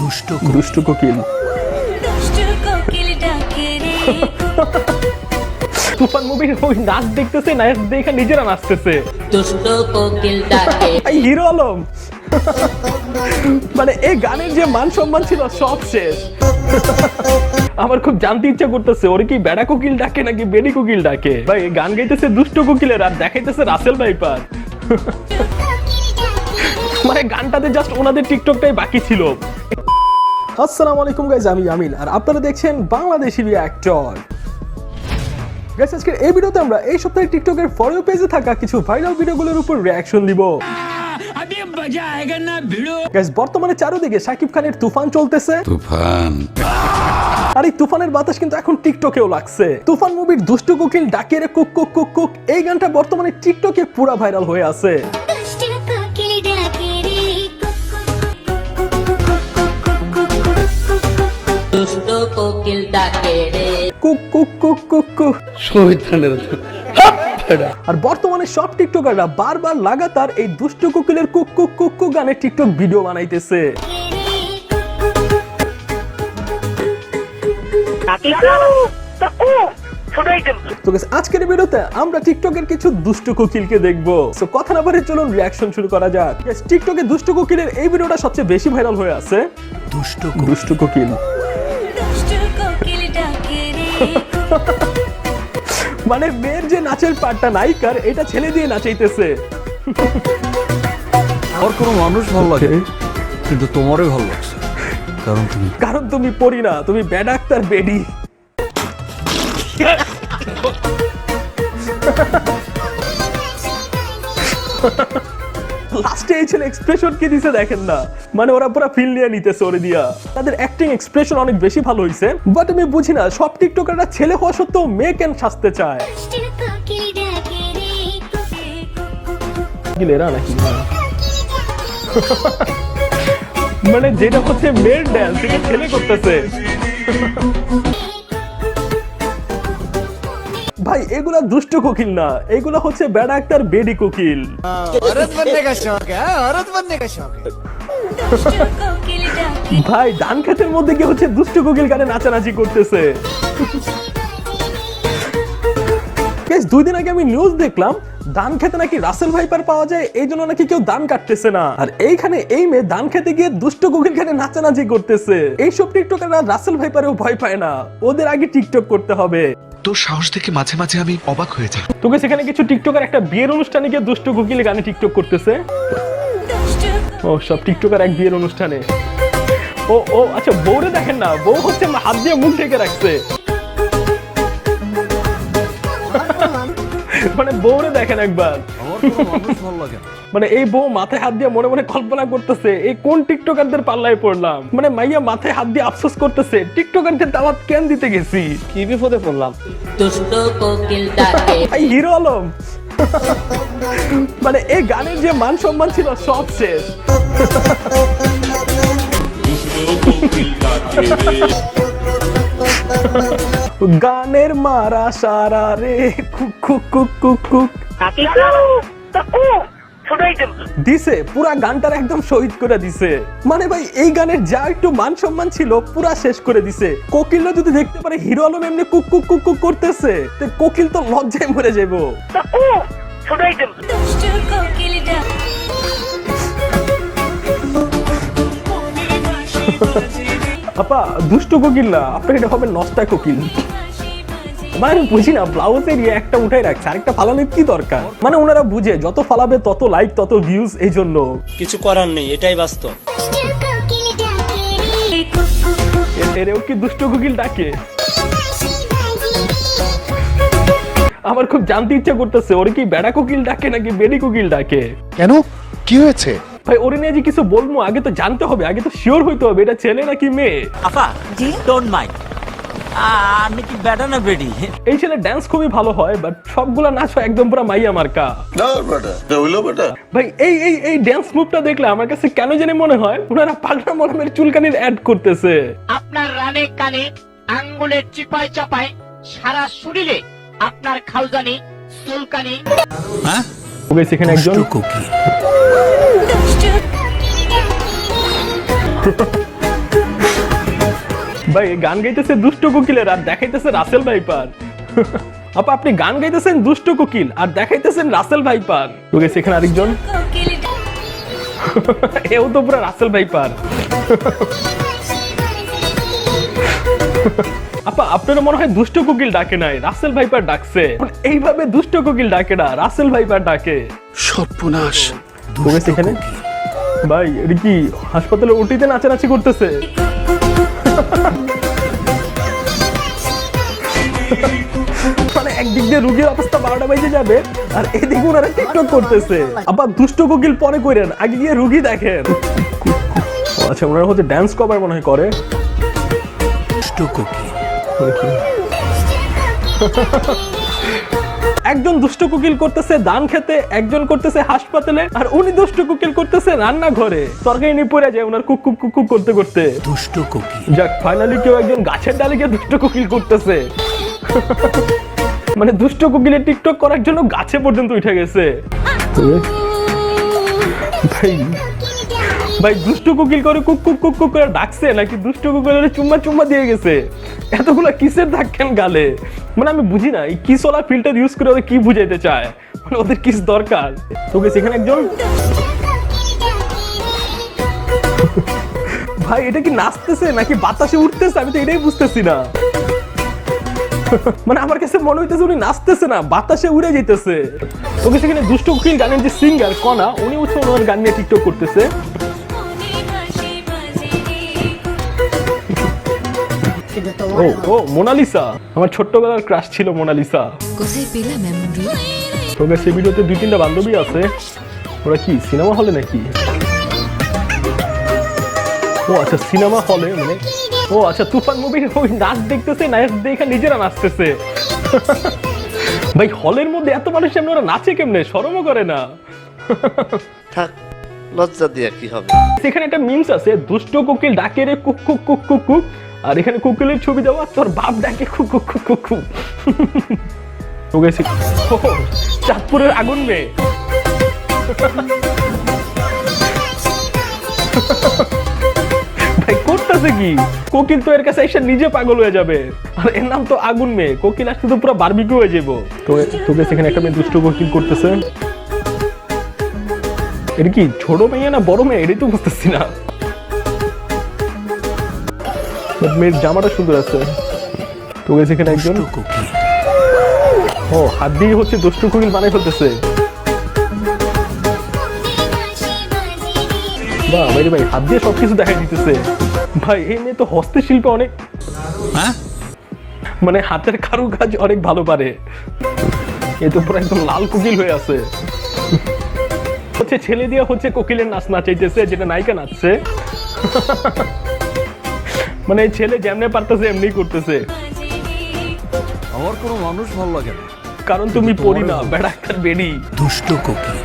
দুষ্ট দুষ্ট কোকিল। ডাকে তুফান মুভির ওই নাচ দেখতেছে নাচ দেখে নিজেরা নাচতেছে। দুষ্ট কোকিল ডাকে। এই হিরো আলম। মানে এই গানের যে মান সম্মান ছিল সব শেষ। আমার খুব জানতে ইচ্ছা করতেছে ওর কি বেড়া কোকিল ডাকে নাকি বেডি কোকিল ডাকে? ভাই গান গাইতেছে দুষ্ট কোকিলের আর দেখাইতেছে রাসেল ভাইপার। মানে গানটাতে জাস্ট ওনাদের টিকটকটাই বাকি ছিল। আসসালামু আলাইকুম গাইজ আমি আমিন। আর আপনারা দেখছেন বাংলাদেশি অ্যাক্টর গাইস আজকের এই ভিডিওতে আমরা এই সপ্তাহে টিকটকের ফর ইউ পেজে থাকা কিছু ভাইরাল ভিডিওগুলোর উপর রিয়াকশন দিব গাইস বর্তমানে চারদিকে শাকিব খানের তুফান চলতেছে। তুফান। আর এই তুফানের বাতাস কিন্তু এখন টিকটকেও লাগছে। তুফান মুভির দুষ্ট কোকিল ডাকে কুক কুক কুক কুক এই গানটা বর্তমানে টিকটকে পুরা ভাইরাল হয়ে আছে। রে কুক কুক কুক কুক। কুক আর বর্তমানে সব টিকটকাররা বারবার লাগাতার এই দুষ্ট কোকিলের কুক কুক কুক কুক গানে টিকটক ভিডিও বানাইতেছে। তো আজকের ভিডিওতে আমরা টিকটকের কিছু দুষ্ট কোকিলকে দেখব। কথা না বলে চলুন রিয়াকশন শুরু করা যাক। টিকটকে দুষ্ট কোকিলের এই ভিডিওটা সবচেয়ে বেশি ভাইরাল হয়ে আছে। দুষ্ট দুষ্ট কোকিল। মানে মেয়ের যে নাচের পার্টটা নায়িকার এটা ছেলে দিয়ে নাচাইতেছে। আমার কোনো মানুষ ভালো লাগে? কিন্তু তোমারই ভালো লাগছে। কারণ তুমি কারণ তুমি পড়ি না তুমি ব্যাড আক্তার বেডি লাস্টে এই ছেলে এক্সপ্রেশন কি দিছে দেখেন না। মানে ওরা পুরো ফিল নিয়ে নিতেছে ওরে দিয়া। তাদের অ্যাক্টিং এক্সপ্রেশন অনেক বেশি ভালো হইছে। বাট আমি বুঝি না, সব টিকটকাররা ছেলে হওয়া সত্ত্বেও মেয়ে কেন সাজতে চায়। গিলেরা নাকি? মানে যেটা হচ্ছে মেয়ের ড্যান্স এটা ছেলে করতেছে। ভাই এগুলো দুষ্ট কোকিল না। এগুলো হচ্ছে বেড়া একটার বেডি কোকিল। ভাই ডান খেতের মধ্যে কি হচ্ছে দুষ্ট কোকিল গানে নাচানাচি করতেছে। দুই দিন আগে আমি নিউজ দেখলাম দান খেতে নাকি রাসেল ভাইপার পাওয়া যায় এই জন্য নাকি কেউ দান কাটতেছে না। আর এইখানে এই মেয়ে দান খেতে গিয়ে দুষ্ট খানে নাচানাচি করতেছে। এইসব টিকটকাররা রাসেল ভাইপারেও ভয় পায় না। ওদের আগে টিকটক করতে হবে। সাহস দেখে মাঝে মাঝে আমি অবাক হয়ে যাই। তোকে সেখানে কিছু টিকটকার একটা বিয়ের অনুষ্ঠানে গিয়ে দুষ্ট কোকিল গানে টিকটক করতেছে? ও, সব টিকটকার এক বিয়ের অনুষ্ঠানে। ও ও আচ্ছা বউরে দেখেন না। বউ হচ্ছে হাত দিয়ে মুখ ঢেকে রাখছে। মানে বউরে দেখেন একবার। মানে এই বউ মাথায় হাত দিয়ে মনে মনে কল্পনা করতেছে এই কোন টিকটকারদের পাল্লায় পড়লাম? মানে মাইয়া মাথায় হাত দিয়ে আফসোস করতেছে টিকটকারদের দাওয়াত কেন দিতে গেছি? কি বিপদে পড়লাম? দুষ্ট কোকিল ডাকে। হিরো আলম। মানে এই গানের যে মান সম্মান ছিল সব শেষ। গানের মারা সারা রে। কুক কুক কুক কুক কুক দিছে পুরা গানটার একদম শহীদ করে দিছে। মানে ভাই এই গানের যা একটু মান সম্মান ছিল পুরা শেষ করে দিছে। কোকিলরা যদি দেখতে পারে হিরো আলম এমনি কুক কুক কুক কুক করতেছে তো কোকিল তো লজ্জায় মরে যাব দুষ্ট কোকিল ডাকে আপা দুষ্ট কোকিল না আপনাকে এটা হবে নষ্টা কোকিল। মানে আমি বুঝি না ব্লাউজের ইয়ে একটা উঠাই রাখছে আরেকটা ফালানোর কি দরকার? মানে ওনারা বুঝে যত ফালাবে তত লাইক তত ভিউজ এই জন্য। কিছু করার নেই এটাই বাস্তব। এরেও কি দুষ্ট কোকিল ডাকে? আমার খুব জানতে ইচ্ছা করতেছে ওরে কি বেড়া কোকিল ডাকে নাকি বেডি কোকিল ডাকে? কেন? কি হয়েছে? ভাই ওরে নিয়ে যে কিছু বলব আগে তো জানতে হবে আগে তো শিওর হইতে হবে এটা ছেলে নাকি মেয়ে? আপা জি? ডোন্ট মাইন্ড আমি কি বেটা না বেডি এই ছেলে ড্যান্স খুবই ভালো হয় বাট সবগুলা নাচ হয় একদম পুরো মাইয়া মার্কা। ভাই এই এই এই ড্যান্স মুভটা দেখলে আমার কাছে কেন জানি মনে হয় ওনারা পাগলা মরমের চুলকানির অ্যাড করতেছে। আপনার রানে কানে আঙ্গুলের চিপায় চাপায় সারা শরীরে আপনার খালজানি চুলকানি। ওকে সেখানে একজন। রে ভাই গান গাইতেছে দুষ্ট কোকিলের আর দেখাইতেছে রাসেল ভাইপার। আপা আপনি গান গাইতেছেন দুষ্ট কোকিল আর দেখাইতেছেন রাসেল ভাইপার। গেছে এখানে আরেকজন। এও তো পুরো রাসেল ভাইপার। আপা আপনার মনে হয় দুষ্ট কোকিল ডাকে নাই রাসেল ভাইপার ডাকছে। এইভাবে দুষ্ট কোকিল ডাকে না রাসেল ভাইপার ডাকে। সর্বনাশ তো গেছে এখানে ভাই এটা কি হাসপাতালে ওটিতে নাচানাচি করতেছে? মানে একদিক দিয়ে রুগীর অবস্থা বারোটা বাজে যাবে আর এদিকে ওনারা টিকটক করতেছে। আবার দুষ্ট কোকিল পরে করেন আগে গিয়ে রুগী দেখেন। আচ্ছা ওনারা হচ্ছে ড্যান্স কভার মনে হয় করে। দুষ্ট কোকিল। একজন দুষ্ট কুকিল করতেছে ধান খেতে একজন করতেছে হাসপাতালে আর উনি দুষ্ট কুকিল করতেছে রান্নাঘরে। তরকারি নিয়ে পড়ে যায় ওনার কুক কুক কুক কুক করতে করতে। দুষ্ট কোকিল। যাক ফাইনালি কেউ একজন গাছের ডালে গিয়ে দুষ্ট কুকিল করতেছে। মানে দুষ্ট কুকিলের টিকটক করার জন্য গাছে পর্যন্ত উঠে গেছে। ভাই ভাই দুষ্ট কুকিল করে কুক কুক কুক কুক করে ডাকছে নাকি দুষ্ট কুকিলের চুম্মা চুম্মা দিয়ে গেছে? এতগুলো কিসের ডাকেন গালে? মানে আমি বুঝি না, এই কিসওয়ালা ফিল্টার ইউজ করে ওদের কি বুঝাইতে চায়? মানে ওদের কিস দরকার? তোকে সেখানে একজন ভাই, এটা কি নাচতেছে নাকি বাতাসে উঠতেছে? আমি তো এটাই বুঝতেছি না। মানে আমার কাছে মনে হইতেছে উনি নাচতেছে না, বাতাসে উড়ে যেতেছে ওকে সেখানে দুষ্ট কুকিল গানের যে সিঙ্গার কনা উনি হচ্ছে ওনার গান নিয়ে টিকটক করতেছে। ও ও মোনালিসা। আমার ছোট্টবেলার ক্রাশ ছিল মোনালিসা। কোথায় পেলাম এমন রূপ তোকে সেই ভিডিওতে দুই তিনটা বান্ধবী আছে। ওরা কি সিনেমা হলে নাকি? ও আচ্ছা সিনেমা হলে মানে? ও আচ্ছা তুফান মুভির ওই নাচ দেখতেছে নাচ দেখে নিজেরা নাচতেছে। ভাই হলের মধ্যে এত মানুষ সামনে ওরা নাচে কেমনে? শরমও করে না। থাক লজ্জা দিয়ে কি হবে? সেখানে একটা মিমস আছে দুষ্ট কোকিল ডাকে রে কুক কুক কুক কুক কুক। আর এখানে কোকিলের ছবি দেওয়া, তোর বাপ ডাকে কুক কুক গেছি। চাঁদপুরের আগুন মেয়ে। ভাই, করতেছে কি? কোকিল তো এর কাছে এসে নিজে পাগল হয়ে যাবে। আর এর নাম তো আগুন মেয়ে। কোকিল আসতে তো পুরো বারবিকিউ হয়ে যাব। তো তোকে সেখানে একটা মেয়ে, দুষ্ট কোকিল করতেছে। এটা কি, ছোট মেয়ে না বড় মেয়ে? এটাই তো বুঝতেছি না। মেয়ের জামাটা সুন্দর আছে। তো গেছে এখানে একজন। ও হাত দিয়ে হচ্ছে দুষ্টু কোকিল বানাই ফেলতেছে। বাহ ভাই ভাই হাত দিয়ে সবকিছু দেখাই দিতেছে। ভাই এই মেয়ে তো হস্তশিল্পে অনেক হ্যাঁ? মানে হাতের কারুকাজ অনেক ভালো পারে। এ তো পুরো একদম লাল কোকিল হয়ে আছে। হচ্ছে ছেলে দিয়ে হচ্ছে কোকিলের নাচ নাচাইতেছে যেটা নায়িকা নাচছে। মানে এই ছেলে যেমনে পারতেছে এমনি করতেছে। আমার কোনো মানুষ ভালো লাগে না। কারণ তুমি পড়ি না বেড়া একটার বেড়ি। দুষ্ট কোকিল।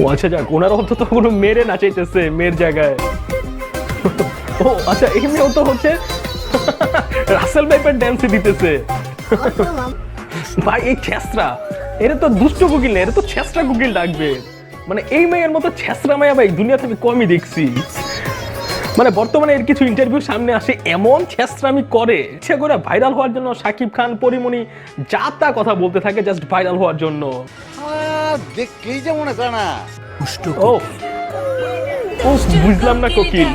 ও আচ্ছা যাক ওনার অন্তত কোনো মেরে নাচাইতেছে মেয়ের জায়গায়। ও আচ্ছা এই মেয়েও তো হচ্ছে রাসেল ভাইপার ড্যান্সে দিতেছে। ভাই এই ছেসরা এরা তো দুষ্ট কোকিল না এরা তো ছেসরা কোকিল ডাকবে। মানে এই মেয়ের মতো ছেসরা মায়া ভাই দুনিয়াতে আমি কমই দেখছি। মানে বর্তমানে এর কিছু ইন্টারভিউ সামনে আসে এমন ছেসরামি করে ইচ্ছে করে ভাইরাল হওয়ার জন্য সাকিব খান পরিমণি যা তা কথা বলতে থাকে জাস্ট ভাইরাল হওয়ার জন্য। দেখলেই যে মনে না। ও বুঝলাম না কোকিল।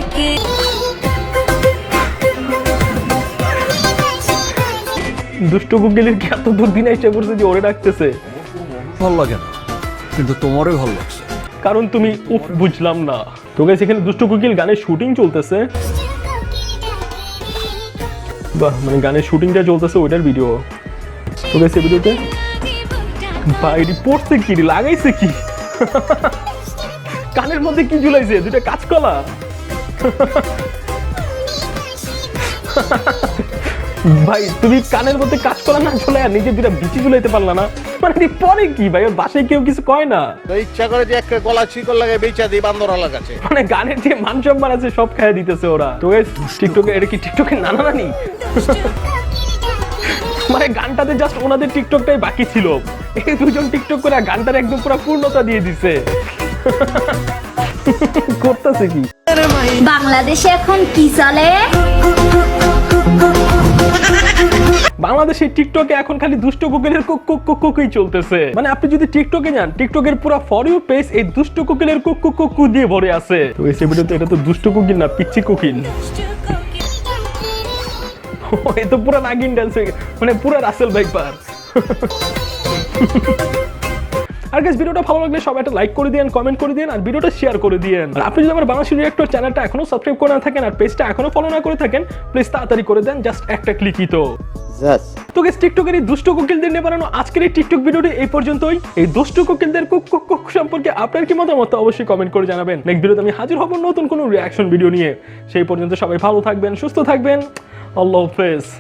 দুষ্ট কোকিলের কি এত দূর দিন এসে পড়ছে যে ওরে ডাকতেছে? ভালো লাগে না কিন্তু তোমারই ভালো লাগছে। কারণ তুমি উফ বুঝলাম না। তোকে এখানে দুষ্টু কোকিল গানের শুটিং চলতেছে। বাহ মানে গানের শুটিংটা চলতেছে ওইটার ভিডিও তো গাইস এই ভিডিওতে বাইরে পড়ছে কি? লাগাইছে কি? কানের মধ্যে কি ঝুলাইছে? দুটা কাঁচকলা। ভাই তুমি কানের মধ্যে কাঁচকলা না ঝুলাই আর নিজে দুটা বিচি ঝুলাইতে পারলা না। মানে পরে কি ভাই? ওর বাসায় কেউ কিছু কয় না? ইচ্ছা করে যে একটা গলা শিকল লাগে বেচা দিই বান্দর বান্দরওয়ালার কাছে। মানে গানের যে মান সম্মান আছে সব খাইয়ে দিতেছে ওরা। তো টিকটকে এটা কি টিকটকে নানা নানি? মানে গানটাতে জাস্ট ওনাদের টিকটকটাই বাকি ছিল। এই দুজন টিকটক করে গানটার একদম পুরো পূর্ণতা দিয়ে দিছে। করতেছে কি? বাংলাদেশে এখন কি চলে? বাংলাদেশের টিকটকে এখন খালি দুষ্ট কোকিলের কুক কুক কুক কুকই চলতেছে। মানে আপনি যদি টিকটকে যান, টিকটকের পুরো ফর ইউ পেজ এই দুষ্ট কোকিলের কুক কুক কুক দিয়ে ভরে আছে। তো এই ভিডিওতে এটা তো দুষ্ট কোকিল না পিচ্ছি কোকিল। এ তো পুরো নাগিন ডান্স মানে পুরো রাসেল ভাইপার। আর গাইস ভিডিওটা ভালো লাগলে সবাই একটা লাইক করে দিন কমেন্ট করে দিন আর ভিডিওটা শেয়ার করে দিন আর আপনি যদি আমার বাংলাদেশ রিয়েক্টর চ্যানেলটা এখনও সাবস্ক্রাইব করে না থাকেন আর পেজটা এখনও ফলো না করে থাকেন প্লিজ তাড়াতাড়ি করে দেন জাস্ট একটা ক্লিকই তো। তো গেস টিকটকের এই দুষ্ট কোকিলদের নিয়ে বানানো আজকের এই টিকটক ভিডিওটি এই পর্যন্তই। এই দুষ্ট কোকিলদের কুক কুক কুক সম্পর্কে আপনার কি মতামত অবশ্যই কমেন্ট করে জানাবেন। নেক্সট ভিডিওতে আমি হাজির হব নতুন কোনো রিয়াকশন ভিডিও নিয়ে। সেই পর্যন্ত সবাই ভালো থাকবেন সুস্থ থাকবেন। আল্লাহ হাফেজ।